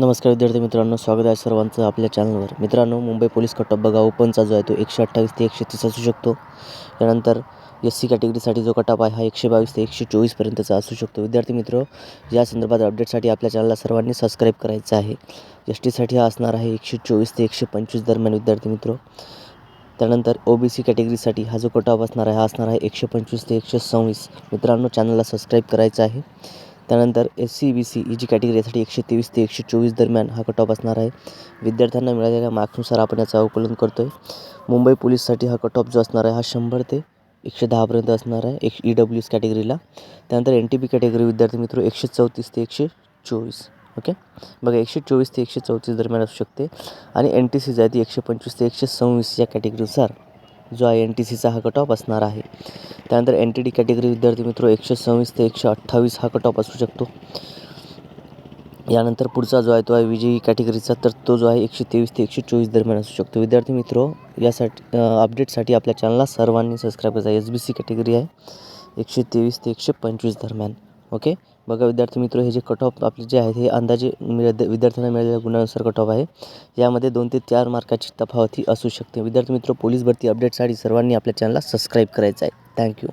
नमस्कार विद्यार्थी मित्रांनो स्वागत आहे सर्वांचं आपल्या चॅनलवर. मित्रांनो मुंबई पोलीस कटअप बघा ओपनचा जो आहे तो एकशे अठ्ठावीस ते एकशे तीस असू शकतो. त्यानंतर एस सी कॅटेगरीसाठी जो कटअप आहे हा एकशे बावीस ते एकशे चोवीसपर्यंतचा असू शकतो. विद्यार्थी मित्र या संदर्भात अपडेटसाठी आपल्या चॅनलला सर्वांनी सबस्क्राईब करायचं आहे. एस टीसाठी हा असणार आहे एकशे चोवीस ते एकशे पंचवीस दरम्यान विद्यार्थी मित्र. त्यानंतर ओ बी सी कॅटेगरीसाठी हा जो कटअप असणार आहे हा असणार आहे एकशे पंचवीस ते एकशे सव्वीस. मित्रांनो चॅनलला सबस्क्राईब करायचं आहे. त्यानंतर एस सी बी सी ही जी कॅटेगरी यासाठी एकशे तेवीस ते एकशे चोवीस दरम्यान हा कट ऑफ असणार आहे. विद्यार्थ्यांना मिळालेल्या मार्क्सनुसार आपण याचा आकलन करतो आहे मुंबई पोलीससाठी हा कट ऑफ जो असणार आहे हा शंभर ते एकशे दहापर्यंत असणार आहे एक ई डब्ल्यू एस कॅटेगरीला त्यानंतर एन टी पी कॅटेगरी विद्यार्थी मित्र एकशे चौतीस ते एकशे चोवीस. ओके बघा एकशे चोवीस ते एकशे चौतीस दरम्यान असू शकते. आणि एन टी सी जी आहे ती एकशे पंचवीस ते एकशे सव्वीस या कॅटेगरीनुसार जो आहे एन टी सीचा हा कट ऑफ असणार आहे. त्यानंतर एन टी डी कॅटेगरी विद्यार्थी मित्र एकशे सव्वीस ते एकशे अठ्ठावीस हा कट ऑफ असू शकतो. यानंतर पुढचा जो आहे तो आहे विजयी कॅटेगरीचा तर तो जो आहे एकशे तेवीस ते एकशे चोवीस दरम्यान असू शकतो. विद्यार्थी मित्र यासाठी अपडेटसाठी आपल्या चॅनलला सर्वांनी सबस्क्राईब करायचा एस बी सी कॅटेगरी आहे एकशे तेवीस ते एकशे पंचवीस दरम्यान. ओके? बघा विद्यार्थी मित्र हे जे कट ऑफ आपले जे आहेत हे अंदाजे मिळ विद्यार्थ्यांना मिळालेल्या गुणानुसार कट ऑफ आहे. यामध्ये दोन ते चार मार्काची तफावती असू शकते. विद्यार्थी मित्र पोलीस भरती अपडेटसाठी सर्वांनी आपल्या चॅनलला सबस्क्राईब करायचं आहे. थँक्यू